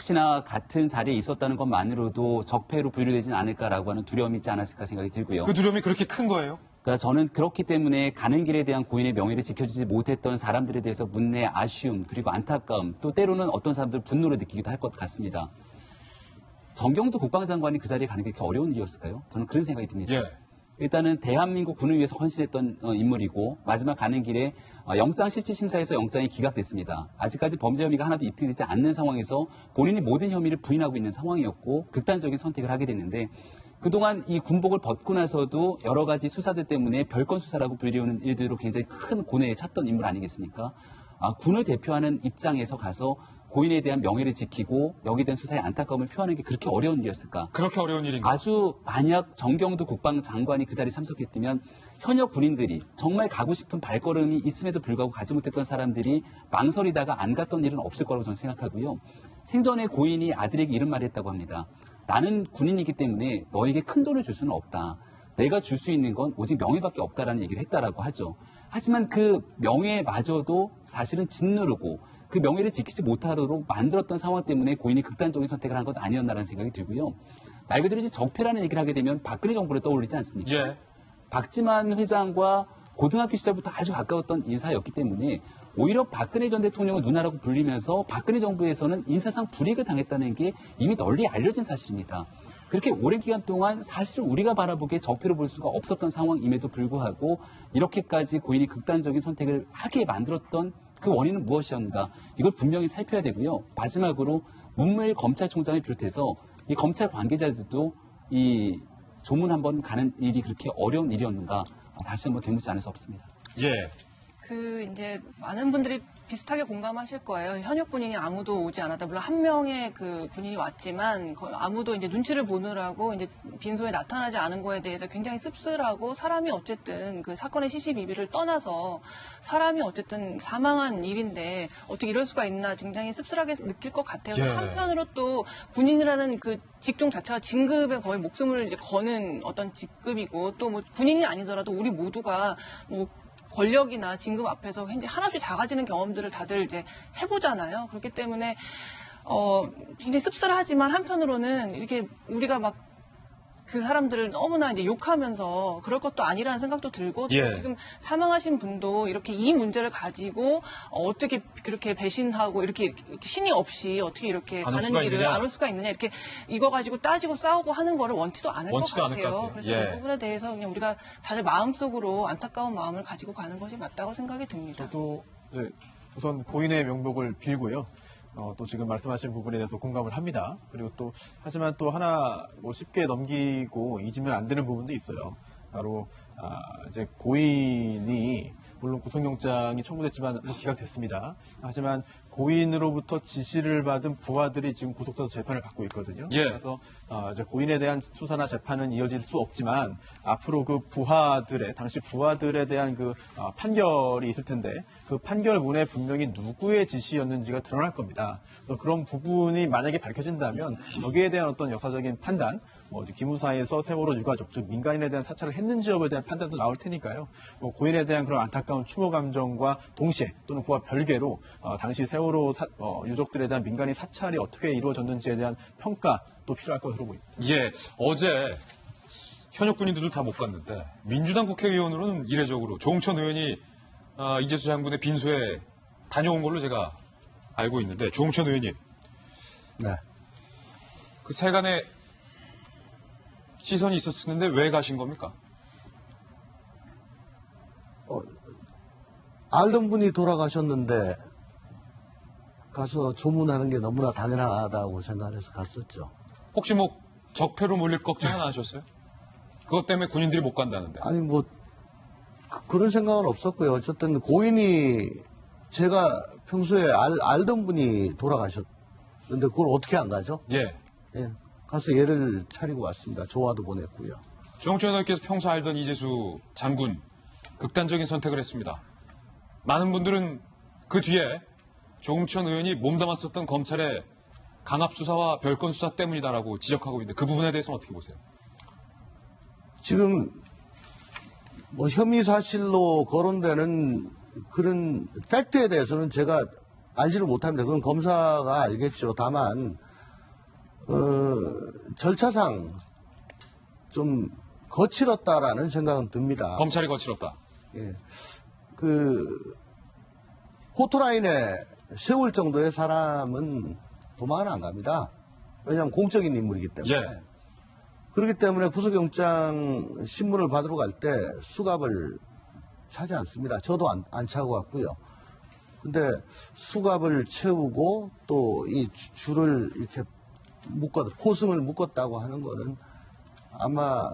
혹시나 같은 자리에 있었다는 것만으로도 적폐로 분류되지는 않을까라고 하는 두려움이 있지 않았을까 생각이 들고요. 그 두려움이 그렇게 큰 거예요? 그러니까 저는 그렇기 때문에 가는 길에 대한 고인의 명예를 지켜주지 못했던 사람들에 대해서 문내 아쉬움 그리고 안타까움 또 때로는 어떤 사람들 분노를 느끼기도 할 것 같습니다. 정경두 국방장관이 그 자리에 가는 게 그렇게 어려운 일이었을까요? 저는 그런 생각이 듭니다. 예. 일단은 대한민국 군을 위해서 헌신했던 어, 인물이고 마지막 가는 길에 어, 영장 실질 심사에서 영장이 기각됐습니다. 아직까지 범죄 혐의가 하나도 입증되지 않는 상황에서 본인이 모든 혐의를 부인하고 있는 상황이었고 극단적인 선택을 하게 됐는데 그동안 이 군복을 벗고 나서도 여러 가지 수사들 때문에 별건 수사라고 불리우는 일들로 굉장히 큰 고뇌에 찼던 인물 아니겠습니까? 아, 군을 대표하는 입장에서 가서 고인에 대한 명예를 지키고 여기에 대한 수사에 안타까움을 표하는 게 그렇게 어려운 일이었을까? 그렇게 어려운 일인가? 아주 만약 정경두 국방장관이 그 자리에 참석했다면 현역 군인들이 정말 가고 싶은 발걸음이 있음에도 불구하고 가지 못했던 사람들이 망설이다가 안 갔던 일은 없을 거라고 저는 생각하고요. 생전에 고인이 아들에게 이런 말을 했다고 합니다. 나는 군인이기 때문에 너에게 큰 돈을 줄 수는 없다. 내가 줄 수 있는 건 오직 명예밖에 없다라는 얘기를 했다라고 하죠. 하지만 그 명예마저도 사실은 짓누르고 그 명예를 지키지 못하도록 만들었던 상황 때문에 고인이 극단적인 선택을 한 것 아니었나라는 생각이 들고요. 말 그대로 이제 적폐라는 얘기를 하게 되면 박근혜 정부를 떠올리지 않습니까? 예. 박지만 회장과 고등학교 시절부터 아주 가까웠던 인사였기 때문에 오히려 박근혜 전 대통령을 누나라고 불리면서 박근혜 정부에서는 인사상 불이익을 당했다는 게 이미 널리 알려진 사실입니다. 그렇게 오랜 기간 동안 사실은 우리가 바라보기에 적폐로 볼 수가 없었던 상황임에도 불구하고 이렇게까지 고인이 극단적인 선택을 하게 만들었던 그 원인은 무엇이었는가 이걸 분명히 살펴야 되고요. 마지막으로 문무일 검찰총장을 비롯해서 이 검찰 관계자들도 이 조문 한번 가는 일이 그렇게 어려운 일이었는가 다시 한번 되묻지 않을 수 없습니다. 예. 그 이제 많은 분들이 비슷하게 공감하실 거예요. 현역 군인이 아무도 오지 않았다. 물론 한 명의 그 군인이 왔지만 아무도 이제 눈치를 보느라고 이제 빈소에 나타나지 않은 거에 대해서 굉장히 씁쓸하고 사람이 어쨌든 그 사건의 시시비비를 떠나서 사람이 어쨌든 사망한 일인데 어떻게 이럴 수가 있나 굉장히 씁쓸하게 느낄 것 같아요. 예. 한편으로 또 군인이라는 그 직종 자체가 진급에 거의 목숨을 이제 거는 어떤 직급이고 또 뭐 군인이 아니더라도 우리 모두가 뭐 권력이나 진급 앞에서 굉장히 한없이 작아지는 경험들을 다들 이제 해보잖아요. 그렇기 때문에 어 굉장히 씁쓸하지만 한편으로는 이렇게 우리가 막 그 사람들을 너무나 이제 욕하면서 그럴 것도 아니라는 생각도 들고 또 예. 지금 사망하신 분도 이렇게 이 문제를 가지고 어, 어떻게 그렇게 배신하고 이렇게, 신이 없이 어떻게 이렇게 가는 길을? 안 올 수가 있느냐 이렇게 이거 가지고 따지고 싸우고 하는 거를 원치도 않을 것 원치도 않을 같아요. 것 같아요. 그래서 예. 그 부분에 대해서 그냥 우리가 다들 마음속으로 안타까운 마음을 가지고 가는 것이 맞다고 생각이 듭니다. 저도 이제 우선 고인의 명복을 빌고요. 어, 또 지금 말씀하신 부분에 대해서 공감을 합니다. 그리고 또 하지만 또 하나 뭐 쉽게 넘기고 잊으면 안 되는 부분도 있어요. 바로 아, 이제 고인이 물론 구속영장이 청구됐지만 뭐 기각됐습니다. 하지만 고인으로부터 지시를 받은 부하들이 지금 구속돼서 재판을 받고 있거든요. 예. 그래서 아, 이제 고인에 대한 수사나 재판은 이어질 수 없지만 앞으로 그 부하들의 당시 부하들에 대한 그 아, 판결이 있을 텐데 그 판결문에 분명히 누구의 지시였는지가 드러날 겁니다. 그래서 그런 부분이 만약에 밝혀진다면 여기에 대한 어떤 역사적인 판단, 뭐 기무사에서 세월호 유가족, 즉 민간인에 대한 사찰을 했는지 여부에 대한 판단도 나올 테니까요. 뭐 고인에 대한 그런 안타까운 추모 감정과 동시에 또는 그와 별개로 어, 당시 세월호 사- 어, 유족들에 대한 민간인 사찰이 어떻게 이루어졌는지에 대한 평가도 필요할 것으로 보입니다. 예. 어제 현역 군인들도 다 못 갔는데 민주당 국회의원으로는 이례적으로 조홍천 의원이 아, 이재수 장군의 빈소에 다녀온 걸로 제가 알고 있는데 조홍천 의원님 네. 그 세간에 시선이 있었는데 왜 가신 겁니까? 알던 분이 돌아가셨는데 가서 조문하는 게 너무나 당연하다고 생각해서 갔었죠. 혹시 뭐 적폐로 몰릴 걱정은 안 하셨어요? 그것 때문에 군인들이 못 간다는데. 아니 뭐 그, 런 생각은 없었고요. 어쨌든 고인이 제가 평소에 알, 알던 분이 돌아가셨는데 그걸 어떻게 안 가죠? 예. 예. 가서 예를 차리고 왔습니다. 조화도 보냈고요. 조홍천 의원께서 평소 알던 이재수 장군 극단적인 선택을 했습니다. 많은 분들은 그 뒤에 조홍천 의원이 몸담았었던 검찰의 강압 수사와 별건 수사 때문이다라고 지적하고 있는데 그 부분에 대해서는 어떻게 보세요? 지금 뭐 혐의 사실로 거론되는 그런 팩트에 대해서는 제가 알지를 못합니다. 그건 검사가 알겠죠. 다만 어, 절차상 좀 거칠었다라는 생각은 듭니다. 검찰이 거칠었다. 예. 그 호토라인에 세울 정도의 사람은 도망은 안 갑니다. 왜냐하면 공적인 인물이기 때문에. 예. 그렇기 때문에 구속영장 신문을 받으러 갈 때 수갑을 차지 않습니다. 저도 안, 안 차고 갔고요. 근데 수갑을 채우고 또 이 줄을 이렇게 묶어 포승을 묶었다고 하는 거는 아마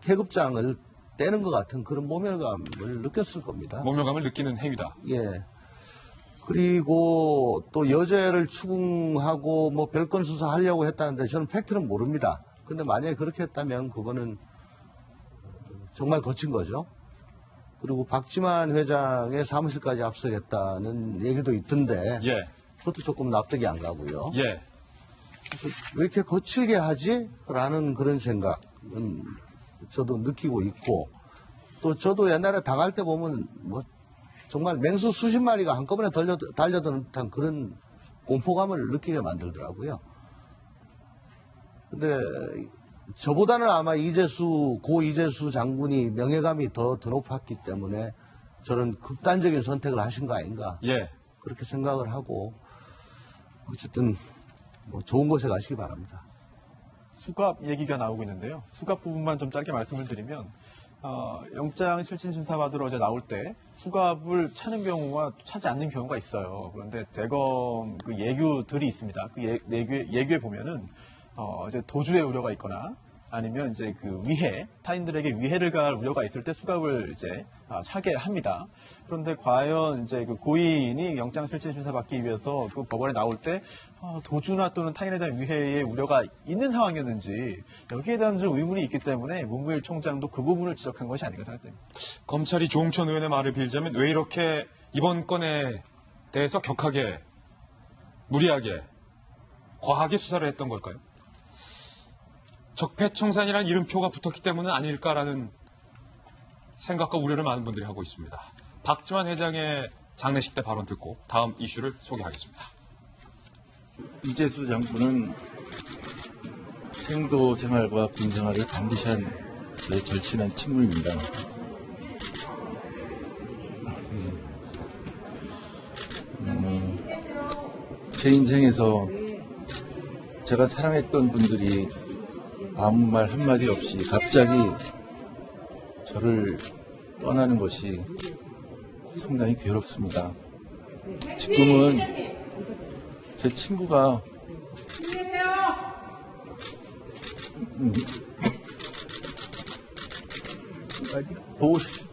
계급장을 떼는 것 같은 그런 모멸감을 느꼈을 겁니다. 모멸감을 느끼는 행위다. 예. 그리고 또 여죄를 추궁하고 뭐 별건 수사하려고 했다는데 저는 팩트는 모릅니다. 근데 만약에 그렇게 했다면 그거는 정말 거친 거죠. 그리고 박지만 회장의 사무실까지 압수했다는 얘기도 있던데 예. 그것도 조금 납득이 안 가고요. 예. 왜 이렇게 거칠게 하지? 라는 그런 생각은 저도 느끼고 있고 또 저도 옛날에 당할 때 보면 뭐 정말 맹수 수십 마리가 한꺼번에 달려, 달려드는 듯한 그런 공포감을 느끼게 만들더라고요. 근데 저보다는 아마 이재수, 고 이재수 장군이 명예감이 더, 더 높았기 때문에 저런 극단적인 선택을 하신 거 아닌가. 예. 그렇게 생각을 하고 어쨌든 뭐 좋은 곳에 가시기 바랍니다. 수갑 얘기가 나오고 있는데요. 수갑 부분만 좀 짧게 말씀을 드리면 어, 영장 실질 심사 받으러 어제 나올 때 수갑을 차는 경우와 차지 않는 경우가 있어요. 그런데 대검 그 예규들이 있습니다. 그 예, 예규에, 예규에 보면은 어, 이제 도주의 우려가 있거나 아니면 이제 그 위해 타인들에게 위해를 가할 우려가 있을 때 수갑을 이제 아, 차게 합니다. 그런데 과연 이제 그 고인이 영장 실질 심사 받기 위해서 그 법원에 나올 때 어, 도주나 또는 타인에 대한 위해의 우려가 있는 상황이었는지 여기에 대한 좀 의문이 있기 때문에 문무일 총장도 그 부분을 지적한 것이 아닌가 생각됩니다. 검찰이 조홍천 의원의 말을 빌자면 왜 이렇게 이번 건에 대해서 격하게, 무리하게, 과하게 수사를 했던 걸까요? 적폐청산이라는 이름표가 붙었기 때문은 아닐까라는 생각과 우려를 많은 분들이 하고 있습니다. 박지만 회장의 장례식 때 발언 듣고 다음 이슈를 소개하겠습니다. 이재수 장군은 생도 생활과 군 생활을 반드시 한 네, 절친한 친구입니다. 음, 제 인생에서 제가 사랑했던 분들이 아무 말 한마디 없이 갑자기 저를 떠나는 것이 상당히 괴롭습니다. 지금은 제 친구가 음. 보고 싶,